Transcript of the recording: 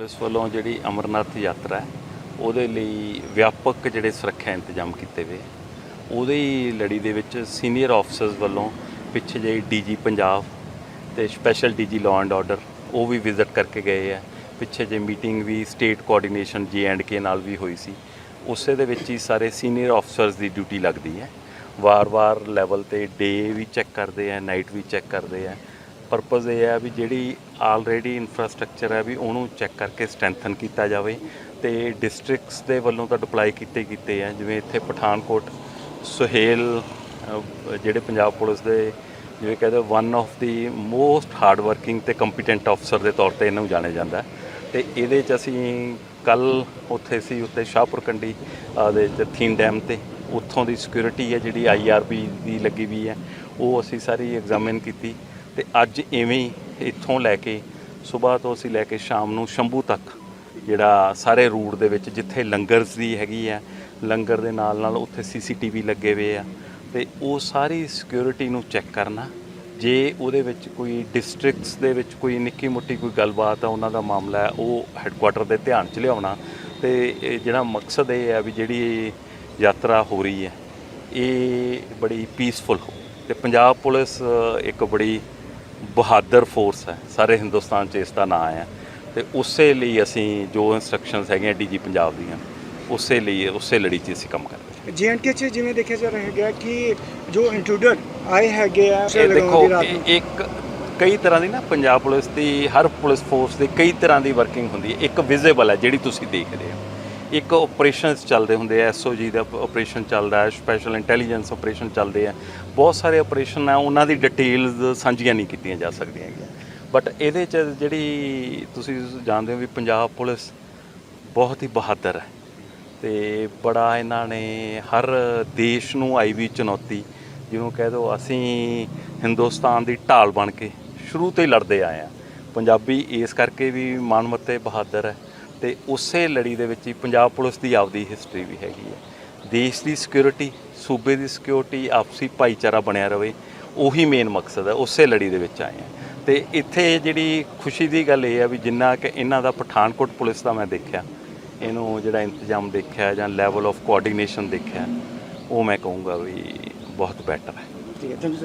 Police ਵੱਲੋਂ ਜਿਹੜੀ ਅਮਰਨਾਥ ਯਾਤਰਾ ਹੈ, ਉਹਦੇ ਲਈ ਵਿਆਪਕ ਜਿਹੜੇ ਸੁਰੱਖਿਆ ਇੰਤਜ਼ਾਮ ਕੀਤੇ ਹੋਏ ਆ। ਉਹਦੇ ਹੀ ਲੜੀ ਦੇ ਵਿੱਚ ਸੀਨੀਅਰ ਆਫੀਸਰਸ ਵੱਲੋਂ ਪਿੱਛੇ ਜਿਹੇ ਡੀਜੀ ਪੰਜਾਬ ਤੇ special DG law and order, ਉਹ ਵੀ ਵਿਜ਼ਿਟ ਕਰਕੇ ਗਏ ਆ। ਪਿੱਛੇ ਜੇ meeting we state coordination J and K ਨਾਲ ਵੀ ਹੋਈ ਸੀ। ਉਸੇ ਦੇ ਵਿੱਚ ਹੀ ਸਾਰੇ ਸੀਨੀਅਰ ਆਫੀਸਰਸ ਦੀ ਡਿਊਟੀ ਲੱਗਦੀ ਹੈ। ਵਾਰ-ਵਾਰ ਲੈਵਲ ਤੇ ਡੇ ਵੀ ਚੈੱਕ ਕਰਦੇ ਆ, ਨਾਈਟ ਵੀ ਚੈੱਕ ਕਰਦੇ ਆ। ਪਰਪਸ ਇਹ ਹੈ ਵੀ ਜਿਹੜੀ ਆਲਰੇਡੀ ਇਨਫਰਾਸਟ੍ਰਕਚਰ ਹੈ ਵੀ ਉਹਨੂੰ ਚੈੱਕ ਕਰਕੇ ਸਟਰੈਂਥਨ ਕੀਤਾ ਜਾਵੇ ਤੇ ਡਿਸਟ੍ਰਿਕਟਸ ਦੇ ਵੱਲੋਂ ਤਾਂ ਡਿਪਲਾਈ ਕੀਤੇ ਕੀਤੇ ਆ, ਜਿਵੇਂ ਇੱਥੇ ਪਠਾਨਕੋਟ, ਸੁਹੇਲ ਜਿਹੜੇ ਪੰਜਾਬ ਪੁਲਿਸ ਦੇ ਜਿਵੇਂ ਕਹਿੰਦੇ one of the most hard working ਤੇ ਕੰਪੀਟੈਂਟ ਅਫਸਰ ਦੇ ਤੌਰ ਤੇ ਇਹਨਾਂ ਨੂੰ ਜਾਣਿਆ ਜਾਂਦਾ ਹੈ। ਤੇ ਇਹਦੇ ਚ ਅਸੀਂ ਕੱਲ ਉੱਥੇ ਸੀ ਉੱਤੇ ਸ਼ਾਹਪੁਰ ਕੰਡੀ ਦੇ ਜਥੀਨ ਡੈਮ ਤੇ ਉੱਥੋਂ ਦੀ ਸਿਕਿਉਰਿਟੀ ਹੈ ਜਿਹੜੀ ਆਈਆਰਬੀ ਦੀ ਲੱਗੀ ਵੀ ਹੈ, ਉਹ ਅਸੀਂ ਸਾਰੀ ਐਗਜ਼ਾਮਿਨ ਕੀਤੀ ਤੇ ਅੱਜ ਇਵੇਂ ਹੀ ਇੱਥੋਂ ਲੈ ਕੇ ਸਵੇਰ ਤੋਂ ਅਸੀਂ ਲੈ ਕੇ ਸ਼ਾਮ ਨੂੰ ਸ਼ੰਭੂ ਤੱਕ ਜਿਹੜਾ ਸਾਰੇ ਰੂਟ ਦੇ ਵਿੱਚ ਜਿੱਥੇ ਲੰਗਰਸ ਦੀ ਹੈਗੀ ਹੈ ਲੰਗਰ ਦੇ ਨਾਲ ਨਾਲ ਉੱਥੇ ਸੀਸੀਟੀਵੀ ਲੱਗੇ ਹੋਏ ਆ ਤੇ ਉਹ ਸਾਰੀ ਸਿਕਿਉਰਿਟੀ ਨੂੰ ਚੈੱਕ ਕਰਨਾ। ਜੇ ਉਹਦੇ ਵਿੱਚ ਕੋਈ ਡਿਸਟ੍ਰਿਕਟਸ ਦੇ ਵਿੱਚ ਕੋਈ ਨਿੱਕੀ ਮੁੱਟੀ ਕੋਈ ਗੱਲਬਾਤ ਆ, ਉਹਨਾਂ ਦਾ ਮਾਮਲਾ ਹੈ, ਉਹ ਹੈੱਡਕੁਆਟਰ ਦੇ ਧਿਆਨ 'ਚ ਲਿਆਉਣਾ। ਤੇ ਇਹ ਜਿਹੜਾ ਮਕਸਦ ਇਹ ਹੈ ਵੀ ਜਿਹੜੀ ਯਾਤਰਾ ਹੋ ਰਹੀ ਹੈ, ਇਹ ਬੜੀ ਪੀਸਫੁਲ ਹੋ। ਤੇ ਪੰਜਾਬ ਪੁਲਿਸ ਇੱਕ ਬੜੀ ਬਹਾਦਰ ਫੋਰਸ ਹੈ। ਸਾਰੇ ਹਿੰਦੁਸਤਾਨ 'ਚ ਇਸ ਦਾ ਨਾਂ ਹੈ। ਤੇ ਉਸੇ ਲਈ ਅਸੀਂ ਜੋ ਇਨਸਟਰਕਸ਼ਨਸ ਹੈਗੀਆਂ ਡੀਜੀ ਪੰਜਾਬ ਦੀਆਂ ਉਸੇ ਲਈ ਉਸੇ ਲੜੀ 'ਚ ਅਸੀਂ ਕੰਮ ਕਰ ਰਹੇ ਹਾਂ ਜੀਐਨਕੇ ਚ ਜਿਵੇਂ ਦੇਖਿਆ ਜਾ ਰਿਹਾ ਹੈਗਾ ਕਿ ਜੋ ਇੰਟਰੂਡਰ ਆਏ ਹੈਗੇ ਆ ਇਹ ਦੇਖੋ ਇੱਕ ਕਈ ਤਰ੍ਹਾਂ ਦੀ ਨਾ ਪੰਜਾਬ ਪੁਲਿਸ ਦੀ ਹਰ ਪੁਲਿਸ ਫੋਰਸ ਦੀ ਕਈ ਤਰ੍ਹਾਂ ਦੀ ਵਰਕਿੰਗ ਹੁੰਦੀ ਹੈ। ਇੱਕ ਵਿਜ਼ੀਬਲ ਹੈ ਜਿਹੜੀ ਤੁਸੀਂ ਦੇਖ ਰਹੇ ਹੋ। ਇੱਕ ਆਪਰੇਸ਼ਨਸ ਚੱਲਦੇ ਹੁੰਦੇ ਆ ਐਸਓਜੀ ਦਾ ਆਪਰੇਸ਼ਨ ਚੱਲਦਾ ਹੈ ਸਪੈਸ਼ਲ ਇੰਟੈਲੀਜੈਂਸ ਆਪਰੇਸ਼ਨ ਚੱਲਦੇ ਆ। ਬਹੁਤ ਸਾਰੇ ਆਪਰੇਸ਼ਨ ਆ, ਉਹਨਾਂ ਦੀ ਡਿਟੇਲਸ ਸਾਂਝੀਆਂ ਨਹੀਂ ਕੀਤੀਆਂ ਜਾ ਸਕਦੀਆਂ ਹੈਗੀਆਂ। ਬਟ ਇਹਦੇ ਚ ਜਿਹੜੀ ਤੁਸੀਂ ਜਾਣਦੇ ਹੋ ਵੀ ਪੰਜਾਬ ਪੁਲਿਸ ਬਹੁਤ ਹੀ ਬਹਾਦਰ ਹੈ ਤੇ ਬੜਾ ਇਹਨਾਂ ਨੇ ਹਰ ਦੇਸ਼ ਨੂੰ ਆਈ ਵੀ ਚੁਣੌਤੀ, ਜਿਹਨੂੰ ਕਹਿ ਦੋ ਅਸੀਂ ਹਿੰਦੁਸਤਾਨ ਦੀ ਢਾਲ ਬਣ ਕੇ ਸ਼ੁਰੂ ਤੋਂ ਹੀ ਲੜਦੇ ਆਏ ਆ। ਪੰਜਾਬੀ ਇਸ ਕਰਕੇ ਵੀ ਮਾਨਮੱਤੇ ਬਹਾਦਰ ਹੈ। ਤੇ ਉਸੇ ਲੜੀ ਦੇ ਵਿੱਚ ਹੀ ਪੰਜਾਬ ਪੁਲਿਸ ਦੀ ਆਪਦੀ ਹਿਸਟਰੀ ਵੀ ਹੈਗੀ ਹੈ। ਦੇਸ਼ ਦੀ ਸਿਕਿਉਰਿਟੀ ਸੂਬੇ ਦੀ ਸਿਕਿਉਰਿਟੀ ਆਪਸੀ ਭਾਈਚਾਰਾ ਬਣਿਆ ਰਵੇ, ਉਹੀ ਮੇਨ ਮਕਸਦ ਹੈ, ਉਸੇ ਲੜੀ ਦੇ ਵਿੱਚ ਆਏ ਆ ਤੇ ਇੱਥੇ ਜਿਹੜੀ ਖੁਸ਼ੀ ਦੀ ਗੱਲ ਇਹ ਹੈ ਵੀ ਜਿੰਨਾ ਕਿ ਇਹਨਾਂ ਦਾ ਪਠਾਨਕੋਟ ਪੁਲਿਸ ਦਾ ਮੈਂ ਦੇਖਿਆ, ਇਹਨੂੰ ਜਿਹੜਾ ਇੰਤਜ਼ਾਮ ਦੇਖਿਆ ਜਾਂ ਲੈਵਲ ਆਫ ਕੋਆਰਡੀਨੇਸ਼ਨ ਦੇਖਿਆ, ਉਹ ਮੈਂ ਕਹੂੰਗਾ ਵੀ ਬਹੁਤ ਬੈਟਰ ਹੈ। ਠੀਕ ਹੈ ਥੈਂਕ ਯੂ